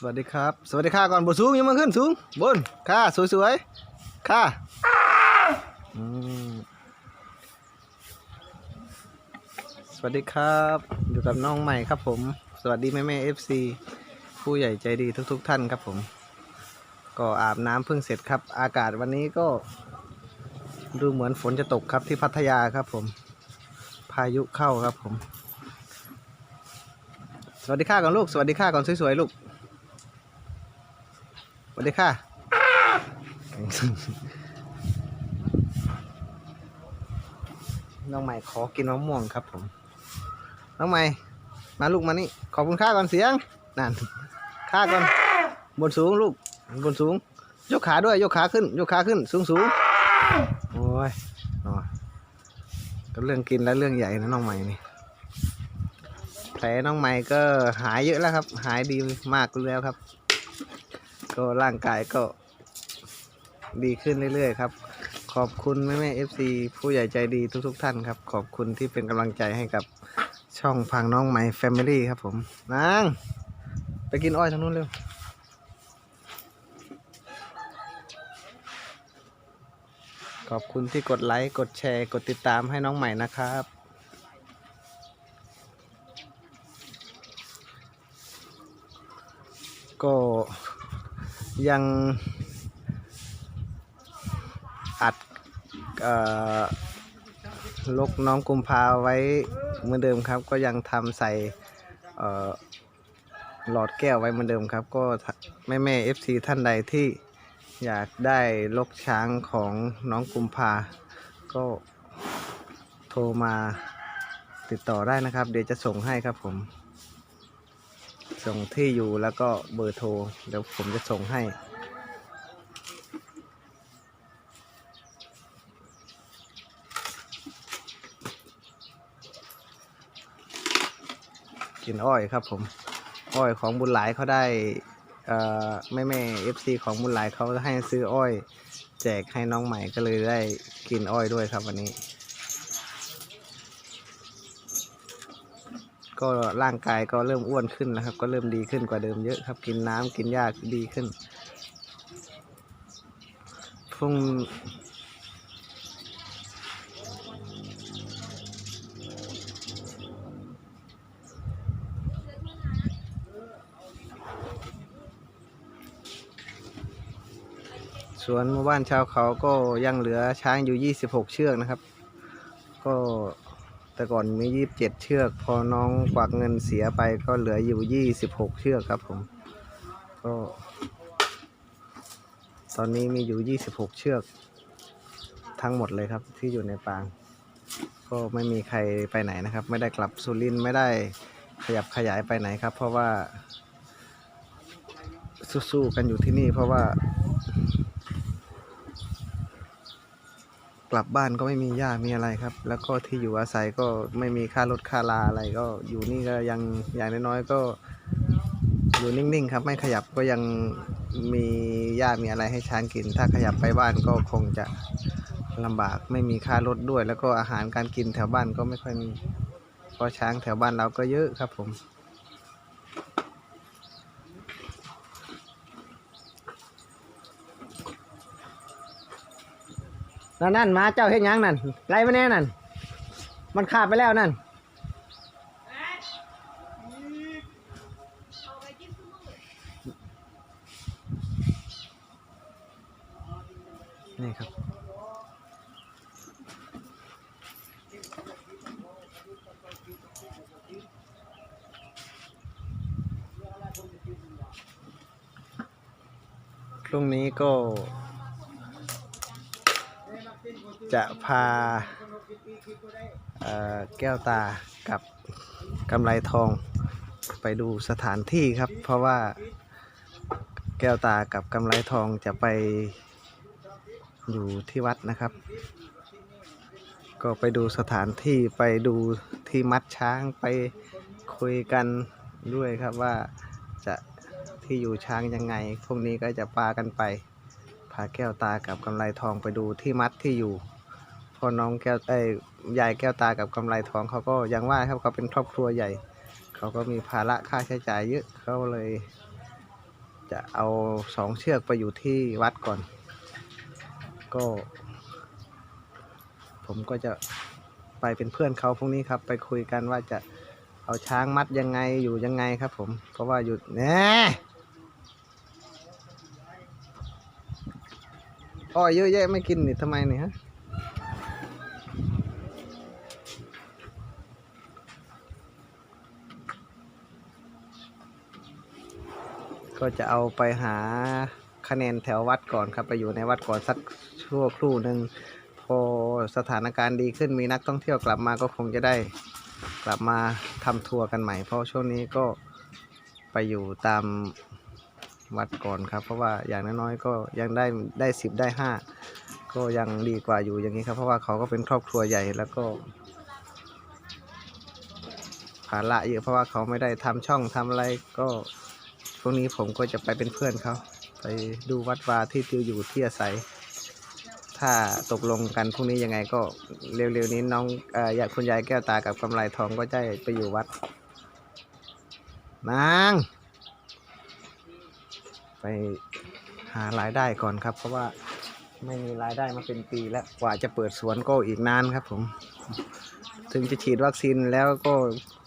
สวัสดีครับ สวัสดีค่ะก่อนบนสูงยังมาขึ้นสูงบนค่ะสวยๆค่ะสวัสดีครับ อยู่กับน้องใหม่ครับผม สวัสดีแม่แม่เอฟซีผู้ใหญ่ใจดีทุกๆท่านครับผม ก็อาบน้ำเพิ่งเสร็จครับ อากาศวันนี้ก็ ดูเหมือนฝนจะตกครับที่พัทยาครับผม พายุเข้าครับผม สวัสดีค่ะก่อนลูก สวัสดีค่ะก่อนสวยๆลูก วัสดีค่ะน้องใหม่ขอกินมะม่วงครับผม น้องใหม่ มาลูกมานี่ ขอบคุณค่าก่อนเสียง นั่น ค่าก่อน บนสูงลูก บนสูง ยกขาด้วย ยกขาขึ้น ยกขาขึ้น สูงสูงโอ้ยอ๋อก็เรื่องกินและเรื่องใหญ่นะน้องใหม่นี่ แผลน้องใหม่ก็หายเยอะแล้วครับ หายดีมากแล้วครับ ก็ร่างกายก็ดีขึ้นเรื่อยๆครับ ขอบคุณแม่แม่เอฟซีผู้ใหญ่ใจดีทุกๆ ท่านครับ ขอบคุณที่เป็นกำลังใจให้กับช่องพังน้องใหม่แฟมิลี่ครับผมนางไปกินอ้อยทางนู้นเร็ว ขอบคุณที่กดไลค์ กดแชร์ กดติดตามให้น้องใหม่นะครับ ก็ ยังอัดอลกน้องกุมภาไว้เหมือนเดิมครับ ก็ยังทำใส่หลอดแก้วไว้เหมือนเดิมครับ ก็แม่แม่เอฟซีท่านใดที่อยากได้ลกช้างของน้องกุมภา ก็โทรมาติดต่อได้นะครับ เดี๋ยวจะส่งให้ครับผม ส่งที่อยู่แล้วก็เบอร์โทร เดี๋ยวผมจะส่งให้กินอ้อยครับผม อ้อยของบุญหลายเขาได้เอ่อแม่แม่เอฟซีของบุญหลายเขาให้ซื้ออ้อย แจกให้น้องใหม่ก็เลยได้กินอ้อยด้วยครับวันนี้ ก็ร่างกายก็เริ่มอ้วนขึ้นนะครับ ก็เริ่มดีขึ้นกว่าเดิมเยอะครับ กินน้ำกินหญ้าดีขึ้นพุ่งสวนหมู่บ้านชาวเขาก็ยังเหลือช้างอยู่ 26 เชือกนะครับ ก็ แต่ก่อนมี 27 เชือก พอน้องกวักเงินเสียไปก็เหลืออยู่ 26 เชือกครับผม ก็ ตอนนี้มีอยู่ 26 เชือก ทั้งหมดเลยครับที่อยู่ในปาง ก็ไม่มีใครไปไหนนะครับ ไม่ได้กลับสุรินทร์ไม่ได้ขยับขยายไปไหนครับ เพราะว่าสู้ๆกันอยู่ที่นี่เพราะว่า กลับบ้านก็ไม่มีหญ้ามีอะไรครับ แล้วก็ที่อยู่อาศัยก็ไม่มีค่ารถค่าลาอะไรก็อยู่นี่ก็ยังอย่างน้อยๆก็อยู่นิ่งๆครับ ไม่ขยับก็ยังมีหญ้ามีอะไรให้ช้างกิน ถ้าขยับไปบ้านก็คงจะลำบากไม่มีค่ารถด้วย แล้วก็อาหารการกินแถวบ้านก็ไม่ค่อยมีเพราะช้างแถวบ้านเราก็เยอะครับผม นั่นนั่นหมาเจ้าเฮ็ดหยังนั่นไล่มาแน่นั่น มันขาดไปแล้วนั่น นี่ครับ พรุ่งนี้ก็ จะพาแก้วตากับกำไรทองไปดูสถานที่ครับ เพราะว่าแก้วตากับกำไรทองจะไปอยู่ที่วัดนะครับ ก็ไปดูสถานที่ไปดูที่มัดช้างไปคุยกันด้วยครับว่าจะที่อยู่ช้างยังไง พวกนี้ก็จะปากันไป พาแก้วตากับกำไรทองไปดูที่มัดที่อยู่ พอน้องแก้วเอ้ยยายแก้วตากับกำไรทองเขาก็ยังว่าครับเขาเป็นครอบครัวใหญ่ เขาก็มีภาระค่าใช้จ่ายเยอะเขาเลย จะเอาสองเชือกไปอยู่ที่วัดก่อน ก็ ผมก็จะไปเป็นเพื่อนเขาพรุ่งนี้ครับ ไปคุยกันว่าจะเอาช้างมัดยังไงอยู่ยังไงครับ ผม เพราะว่าอยู่แน่อ้อยเยอะแยะไม่กินนี่ทำไมเนี่ยฮะ ก็จะเอาไปหาคะแนนแถววัดก่อนครับ ไปอยู่ในวัดก่อนสักชั่วครู่หนึ่งพอสถานการณ์ดีขึ้นมีนักท่องเที่ยวกลับมาก็คงจะได้กลับมาทำทัวร์กันใหม่ เพราะช่วงนี้ก็ไปอยู่ตามวัดก่อนครับ เพราะว่าอย่างน้อยๆก็ยังได้ได้สิบได้ห้าก็ยังดีกว่าอยู่อย่างนี้ครับ เพราะว่าเขาก็เป็นครอบครัวใหญ่แล้วก็ภาระเยอะเพราะว่าเขาไม่ได้ทำช่องทำอะไรก็ พรุ่งนี้ผมก็จะไปเป็นเพื่อนเขา ไปดูวัดวาที่ติวอยู่ที่อาศัย ถ้าตกลงกันพรุ่งนี้ยังไงก็เร็วๆนี้น้องออยายคุณยายแก้วตากับกำไรทองก็จะไปอยู่วัด นาง ไปหารายได้ก่อนครับ เพราะว่าไม่มีรายได้มาเป็นปีแล้วกว่าจะเปิดสวนก็อีกนานครับผม ถึงจะฉีดวัคซีนแล้วก็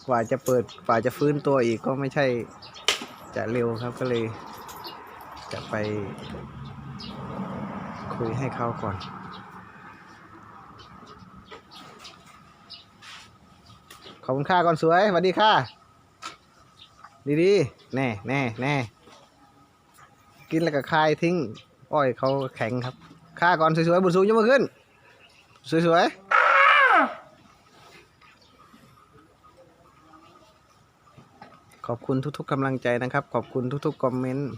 กว่าจะเปิดกว่าจะฟื้นตัวอีกก็ไม่ใช่ จะเร็วครับก็เลยจะไปคุยให้เขาก่อน ขอบคุณค่าก่อนสวยสวัสดีค่ะ ดีๆแน่แน่แน่กินแล้วก็คายทิ้ง อ้อยเขาแข็งครับ ค่าก่อนสวยๆบุญสูงยกมือขึ้น สวยๆ อบคุณทุกๆกำลังใจนะครับ ขอบคุณทุกๆคอมเมนต์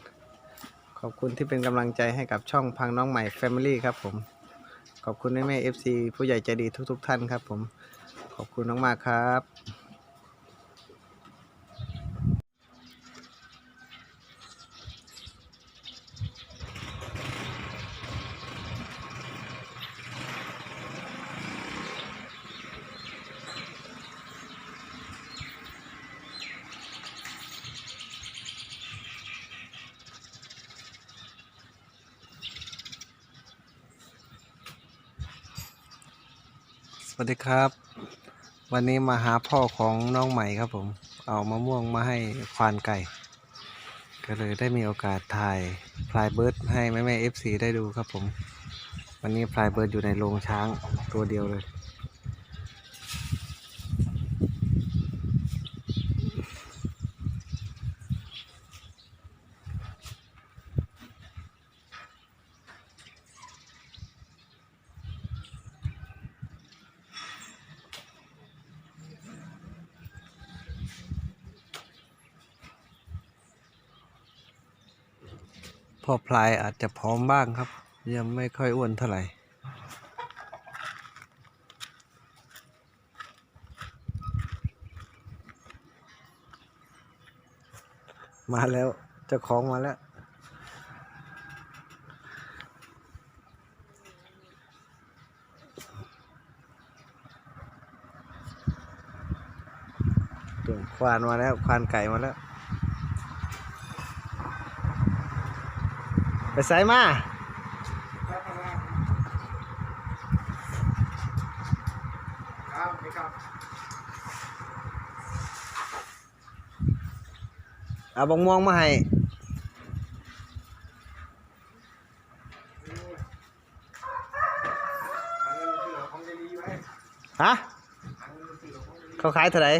ขอบคุณที่เป็นกำลังใจให้กับช่องพังน้องใหม่ Family ครับผม ขอบคุณแม่แม่ FC ผู้ใหญ่ใจดีทุก ๆ ท่านครับผม ขอบคุณมากๆครับ วัสดีครับ วันนี้มาหาพ่อของน้องใหม่ครับผม เอามะม่วงมาให้ควานไก่ ก็เลยได้มีโอกาสถ่ายพลายเบิร์ดให้แม่แม่เอฟซีได้ดูครับผม วันนี้พลายเบิร์ดอยู่ในโรงช้างตัวเดียวเลย พ่อพลายอาจจะพร้อมบ้างครับ ยังไม่ค่อยอ้วนเท่าไหร่มาแล้วเจ้าของมาแล้วตัวควานมาแล้ว ควานไก่มาแล้ว ไปใส่มาครับนี่ครับเอาบงม่วงมาให้ฮะเขาขายเท่าไหร่